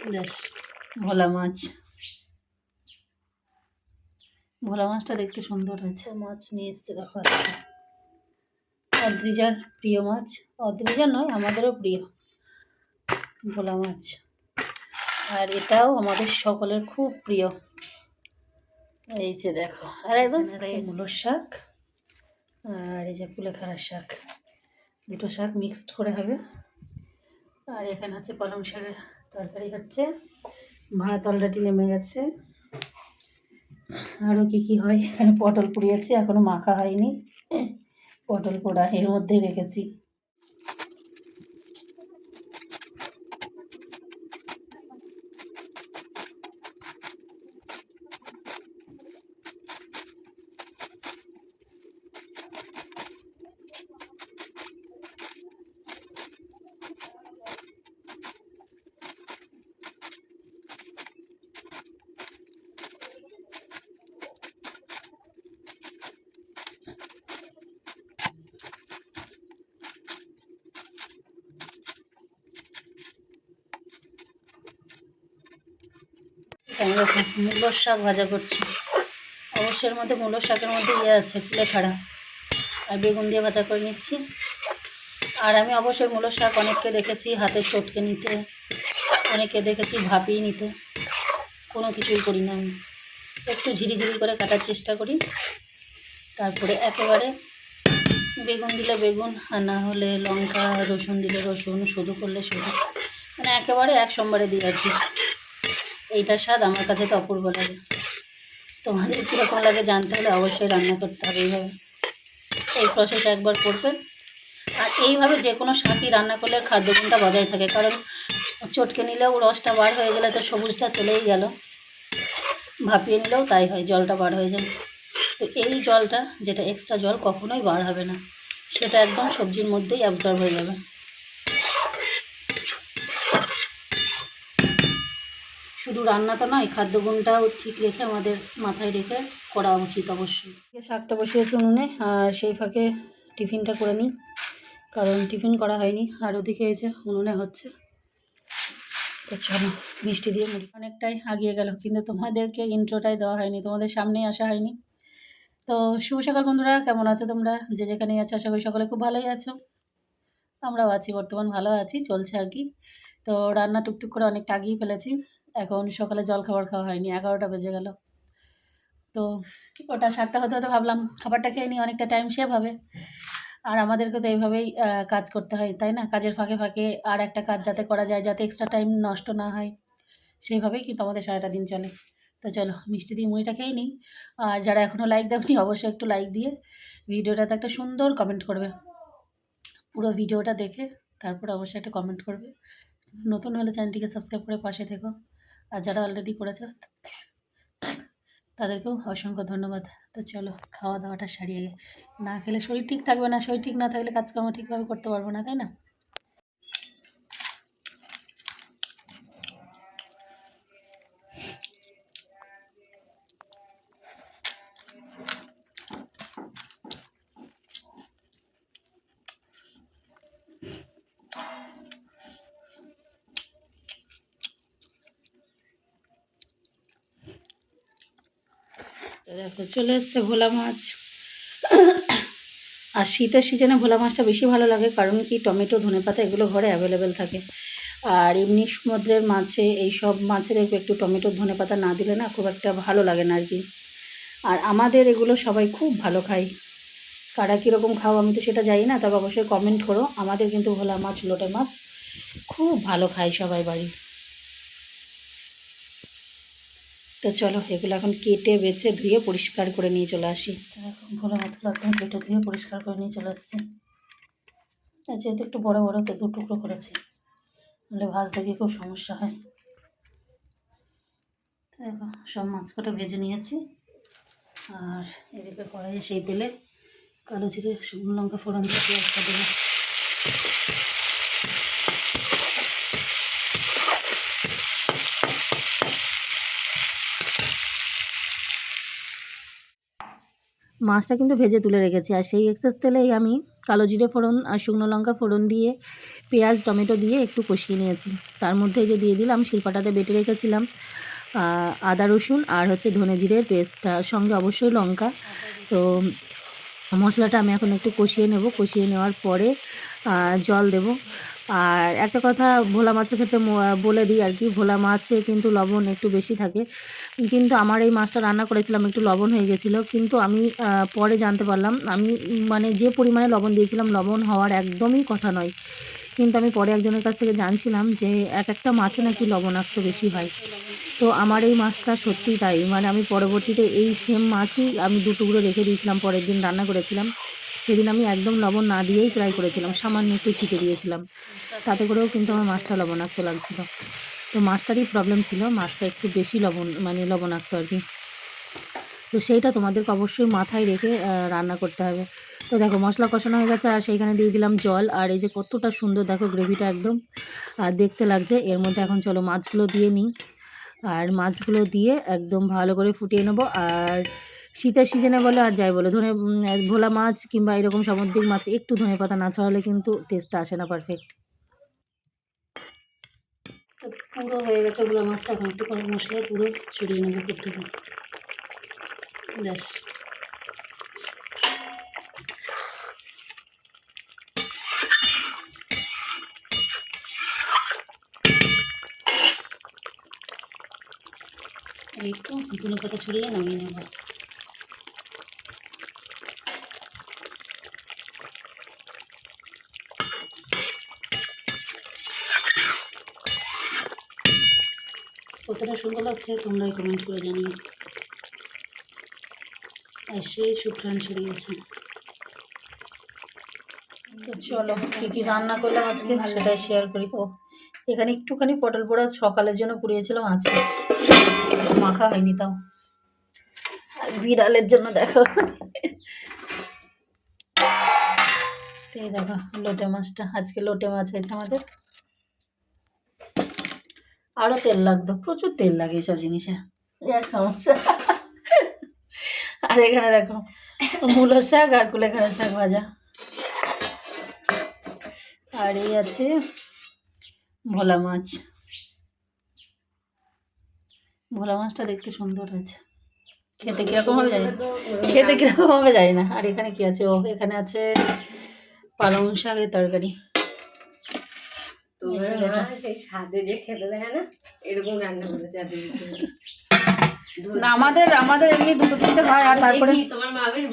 বেশ ভোলা মাছ। ভোলা মাছটা দেখতে সুন্দর হয়েছে। মাছ নিয়ে এসছে দেখো। অদ্রিজার প্রিয় মাছ। অদ্রিজার নয় আমাদেরও প্রিয় ভোলা মাছ। আর এটাও আমাদের সকলের খুব প্রিয়। এই যে দেখো আর একদম মূলোর শাক আর এই যে কুলেখাড়ার শাক। দুটো শাক মিক্সড করে হবে। আর এখানে হচ্ছে পালং শাকের তরকারি হচ্ছে। ভাত অলরেডি নেমে গেছে। আরও কি কি হয়? এখানে পটল পুড়িয়েছি এখনও মাখা হয়নি। পটল পোড়া এর মধ্যেই রেখেছি। আমি দেখো মূলোর শাক ভাজা করছি। অবশ্যই এর মধ্যে মূলোর শাকের মধ্যে ইয়ে আছে, ফুলে খাড়া আর বেগুন দিয়ে ভাজা করে নিচ্ছি। আর আমি অবশ্যই মূলোর শাক অনেককে দেখেছি হাতে চটকে নিতে। অনেককে দেখেছি, ভাপিয়ে নিতে। কোনো কিছুই করি না আমি। একটু ঝিরিঝিরি করে কাটার চেষ্টা করি। তারপরে একেবারে বেগুন দিলে বেগুন, আর না হলে লঙ্কা, রসুন দিলে রসুন, শুধু করলে শুধু। মানে একেবারে এক সোমবারে দিয়ে কি এইটার স্বাদ আমার কাছে তো অপূর্ব লাগে। তোমাদের কীরকম লাগে জানতে হলে অবশ্যই রান্না করতে হবে এইভাবে। এই প্রসেস একবার করবেন আর এইভাবে যে কোনো শাকই রান্না করলে খাদ্যগুণটা বজায় থাকে। কারণ চটকে নিলেও রসটা বার হয়ে গেলে তো সবুজটা চলেই গেল। ভাপিয়ে নিলেও তাই হয়, জলটা বার হয়ে যায়। তো এই জলটা, যেটা এক্সট্রা জল, কখনোই বার হবে না। সেটা একদম সবজির মধ্যেই অ্যাবজর্ব হয়ে যাবে। শুধু রান্না তো নয়, খাদ্যগুণটাও ঠিক রেখে আমাদের মাথায় রেখে করা উচিত অবশ্যই। শাকটা বসিয়েছি উনুনে, আর সেই ফাঁকে টিফিনটা করে নিই, কারণ টিফিন করা হয়নি। আর ওদিকে যে উনুনে হচ্ছে। তো মিষ্টি দিয়ে মুড়ি। অনেকটাই আগিয়ে গেল, কিন্তু তোমাদেরকে ইন্ট্রোটাই দেওয়া হয়নি, তোমাদের সামনেই আসা হয়নি। তো শুভ সকাল বন্ধুরা, কেমন আছো তোমরা? যে যেখানেই আছো, আশা করি সকলে খুব ভালোই আছো। আমরাও আছি, বর্তমান ভালো আছি, চলছে আর কি। তো রান্না টুকটুক করে অনেকটা আগিয়ে ফেলেছি। এখন সকালে জল খাবার খাওয়া হয়নি, এগারোটা বেজে গেল। তো ওটা সাতটা হতে হতে ভাবলাম খাবারটা খেয়ে নিই, অনেকটা টাইম সেভ হবে। আর আমাদেরকে তো এইভাবেই কাজ করতে হয়, তাই না? কাজের ফাঁকে ফাঁকে আর একটা কাজ যাতে করা যায়, যাতে এক্সট্রা টাইম নষ্ট না হয়, সেইভাবেই কিন্তু আমাদের সারাটা দিন চলে। তো চলো, মিষ্টি দিয়ে মুড়িটা খেয়ে নিই। আর যারা এখনও লাইক দেওনি অবশ্যই একটু লাইক দিয়ে ভিডিওটাতে একটা সুন্দর কমেন্ট করবে। পুরো ভিডিওটা দেখে তারপর অবশ্যই একটা কমেন্ট করবে। নতুন হলে চ্যানেলটিকে সাবস্ক্রাইব করে পাশে থেকো। আর যারা অলরেডি করেছে, তাদেরকেও অসংখ্য ধন্যবাদ। তো চলো খাওয়া দাওয়াটা সারিয়ে না খেলে শরীর ঠিক থাকবে না, শরীর ঠিক না থাকলে কাজকর্ম ঠিকভাবে করতে পারব না, তাই না তো দেখো চলে এসছে ভোলা মাছ। আর শীতের সিজনে ভোলা মাছটা বেশি ভালো লাগে, কারণ কি টমেটো, ধনেপাতা এগুলো ঘরে অ্যাভেলেবেল থাকে। আর এমনি সমুদ্রের মাছে, এই সব মাছের একটু টমেটো, ধনেপাতা না দিলে না খুব একটা ভালো লাগে না আর কি আর আমাদের এগুলো সবাই খুব ভালো খায়। কারা কীরকম খাও আমি তো সেটা জানি না, তবে অবশ্যই কমেন্ট করো। আমাদের কিন্তু ভোলা মাছ, লোটে মাছ খুব ভালো খায় সবাই বাড়ি। তো চলো, এগুলো এখন কেটে, বেছে, ধুয়ে, পরিষ্কার করে নিয়ে চলে আসি। ভোলা মাছগুলো একদম কেটে, ধুয়ে, পরিষ্কার করে নিয়ে চলে আসছি। যেহেতু একটু বড় বড়, তো দু টুকরো করেছি। নাহলে ভাজতে গিয়ে খুব সমস্যা হয়। দেখো, সব মাছ কটা ভেজে নিয়েছি। আর এদিকে কড়াইয়ে সেই তেলে কালো জিরে, শুকনো লঙ্কা ফোড়ন দিয়ে পেঁয়াজটা দেবো। মাছটা কিন্তু ভেজে তুলে রেখেছি। আর সেই এক্সেস তেলেই আমি কালো জিরে ফোড়ন আর শুকনো লঙ্কা ফোড়ন দিয়ে, পেঁয়াজ, টমেটো দিয়ে একটু কষিয়ে নিয়েছি। তার মধ্যে যে দিয়ে দিলাম শিলপাটাতে বেটে রেখেছিলাম আদা, রসুন আর হচ্ছে ধনে জিরের পেস্ট সঙ্গে অবশ্যই লঙ্কা। তো মশলাটা আমি এখন একটু কষিয়ে নেব। কষিয়ে নেওয়ার পরে জল দেব। আর একটা কথা, ভোলা মাছের ক্ষেত্রে বলে দিই আর কি, ভোলা মাছে কিন্তু লবণ একটু বেশি থাকে। কিন্তু আমার এই মাছটা রান্না করেছিলাম, একটু লবণ হয়ে গেছিল। কিন্তু আমি পরে জানতে পারলাম, আমি মানে যে পরিমাণে লবণ দিয়েছিলাম, লবণ হওয়ার একদমই কথা নয়। কিন্তু আমি পরে একজনের কাছ থেকে জানছিলাম যে এক একটা মাছে নাকি লবণাক্ত বেশি হয়। তো আমার এই মাছটা সত্যিই তাই। মানে আমি পরবর্তীতে এই সেম মাছই আমি দু টুকরো রেখে দিয়েছিলাম, পরের দিন রান্না করেছিলাম। সেদিন আমি একদম লবণ না দিয়েই ট্রাই করেছিলাম, সামান্য একটু ছিটে দিয়েছিলাম। তাতে করেও কিন্তু আমার মাছটা লবণাক্ত লাগছিল। তো মাছটারই প্রবলেম ছিল, মাছটা একটু বেশি লবণ মানে লবণাক্ত আর কি। তো সেইটা তোমাদেরকে অবশ্যই মাথায় রেখে রান্না করতে হবে। তো দেখো, মশলা কষানো হয়ে গেছে, আর সেইখানে দিয়ে দিলাম জল। আর এই যে কতটা সুন্দর, দেখো গ্রেভিটা একদম আর দেখতে লাগছে। এর মধ্যে এখন চলো মাছগুলো দিয়ে নিই। আর মাছগুলো দিয়ে একদম ভালো করে ফুটিয়ে নেব। আর শীতের সিজনে বলে আর যাই বলে, ধনে ভোলা মাছ কিংবা এরকম সামুদ্রিক মাছ, একটু ধনে পাতা না ছড়ালে কিন্তু টেস্টটা আসে না পারফেক্ট পুরো হয়ে গেছে ভোলা মাছটা, এখন একটু করে মশলা পুরো ছড়িয়ে নেব প্রত্যেকে ব্যাস। আর একটু ধনে পাতা ছড়িয়ে নামিয়ে নেব। কতটা সুন্দর লাগছে তোমরাই কমেন্ট করে জানিও। আর সেই সুপ্রাণ ছড়িয়েছে চলো, কী কী রান্না করলাম আজকে সেটাই শেয়ার করি। ও, এখানে একটুখানি পটল পোড়া সকালের জন্য পুড়িয়েছিলাম, আজকে মাখা হয়নি তাও। বিড়ালের জন্য দেখো। এই দেখো, লোটে মাছটা, আজকে লোটে মাছ হয়েছে আমাদের। আরও তেল লাগতো, প্রচুর তেল লাগে এইসব জিনিসে। এক সমস্যা। আর এখানে দেখো, মূলো শাক আর কুলেখাড়া শাক ভাজা। আর এই আছে ভোলা মাছ। ভোলা মাছটা দেখতে সুন্দর হয়েছে। খেতে কীরকম হবে জানি। খেতে কীরকম হবে জানি না। আর এখানে কি আছে? ও, এখানে আছে পালং শাকের তরকারি। তোমার মা সেই স্বাদে যে খেতে দেয় না এরকম রান্না করে। না আমাদের আমাদের এমনি দুটো তিনটে হয় আর তারপরে তোমার মা বেশ